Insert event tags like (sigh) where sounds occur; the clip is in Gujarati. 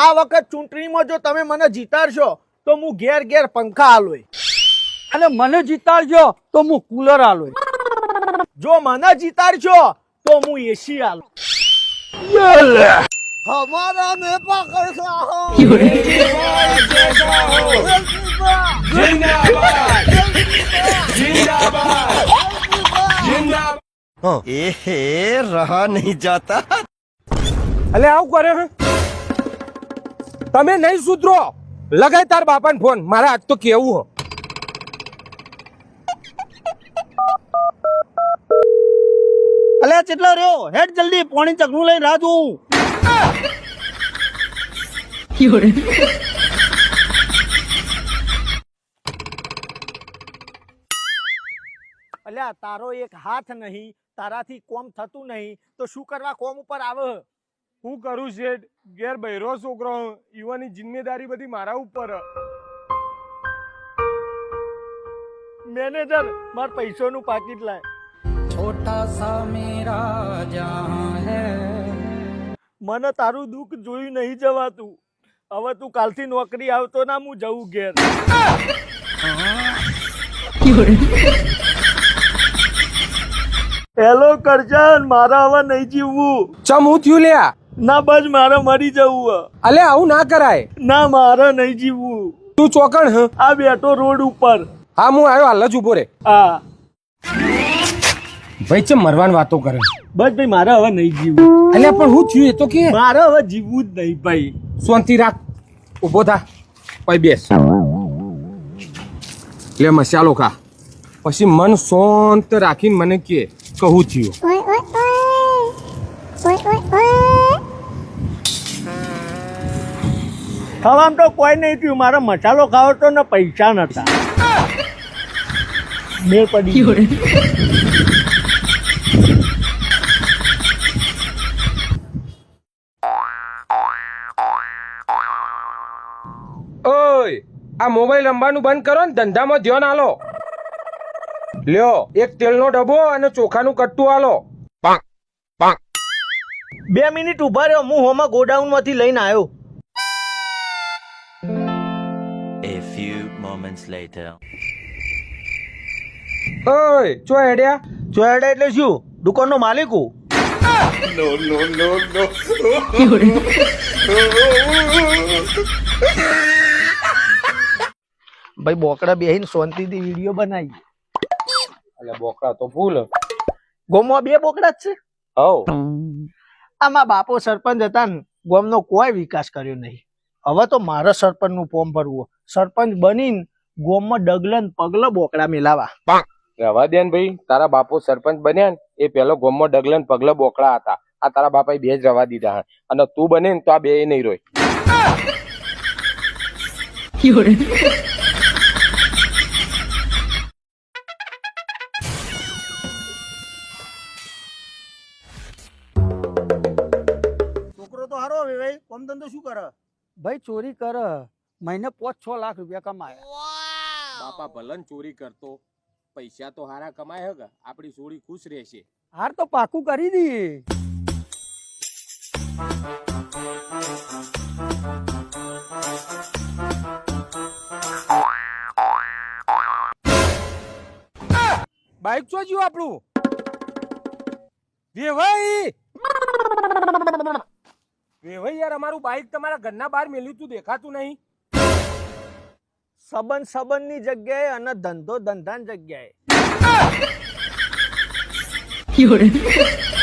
આ વખત ચૂંટણીમાં જો તમે મને જીતાડશો તો હું ઘેર ઘેર પંખા હાલોય અને મને જીતાડજો તો હું કુલર હાલોય જો મને જીતાડશો તો હું એસી હાલો હમારા મે રહા નહીં જાતા. અલે આવું કરે હે? તમે નહીં સુધરો. લગાય તાર બાપાને ફોન. મારે આજ તો કેવું હો. અલે, ચેટલો રહ્યો? હેડ જલ્દી, પોણી ચકનું લઈને રાહ જોઉં. અલ્યા તારો એક હાથ નહીં, તારાથી કોમ થતું નહીં, તો શું કરવા કોમ ઉપર આવે? હું કરું શેઠ ઘેર બૈરો છોકરો હું. ઈવાની જિમ્મેદારી બધી મારા ઉપર. મેનેજર માર પૈસાનું પાકીટ લાય. મને તારું દુઃખ જોયું નહીં જવાતું. હવે તું કાલથી નોકરી આવતો ના હું જવું ઘેર. હેલો કરજન મારા હવે નહીં જીવવું. ચમ હું થયું લ્યા? ના બસ મારે મરી જવું. અલે આવું ના કરાય. ના મારે નહીં જીવવું. તું ચોકણ હ? આ બેઠો રોડ ઉપર. હા હું આવ્યો હાલ જ ઊભો રે. હા. ભાઈ ચમ મરવાની વાતો કરે? બસ ભાઈ મારે હવે નહીં જીવવું. અલ્યા પણ હું થયું એ તો કે? મારે હવે જીવવું જ નહીં ભાઈ. શાંતિ રાખ. ઊભો થા. પછી બેસ. લે મસાલો ખા. પછી મન શાંત રાખીને મને કે કહું થયું. ખાવામાં તો કોઈ નહીં થયું. મારા મસાલો ખાવો તો ને પૈસા નતા. મેળ પડી ઓય આ મોબાઈલ રમવાનું બંધ કરો ને ધંધામાં ધ્યાન આલો. લ્યો એક તેલનો ડબ્બો અને ચોખાનું કટ્ટું આલો. પાંક પાંક બે મિનિટ ઊભા રહ્યો. હું હોમાં ગોડાઉનમાંથી લઈને આવ્યો. Few moments later. ઓય ચો હેડ્યા? ચોયડા એટલે શું? દુકાનનો માલિક હું? ભાઈ બોકડા બેહીને શાંતિથી વીડિયો બનાવી. એટલે બોકડા તો ફૂલ. ગોમમાં બે બોકડા જ છે? હવ. આમાં બાપો સરપંચ હતા ને ગોમનો કોઈ વિકાસ કર્યો નહીં. હવે તો મારા સરપંચનું ફોર્મ ભરવું. સરપંચ બનીને ગોમમાં ડગલન પગલ બોકડા મેલાવા. રવા દે ને ભાઈ તારા બાપુ સરપંચ બન્યા ને એ પેલો ગોમમાં ડગલન પગલ બોકડા હતા. આ તારા બાપાએ બે જ રવા દીધા. અને તું બને ને તો આ બે નહીં રોય. છોકરો તો હારો હવે ભાઈ. કોમ ધંધો શું કરે? ભાઈ ચોરી કરે. મહિને પાંચ છ લાખ રૂપિયા કમાય. બાપા ભલન ચોરી કરતો. પૈસા તો હારા કમાય હે આપણી સોળી ખુશ રહેશે. હાર તો પાકું કરી દઈએ. બાઈક ચોજ્યું આપણું? વેવાઈ વેવાઈ યાર અમારું બાઈક તમારા ઘરના બહાર મેલ્યું તું દેખાતું નહીં. સંબંધ સંબંધની જગ્યાએ અને ધંધો ધંધાની જગ્યાએ. (laughs)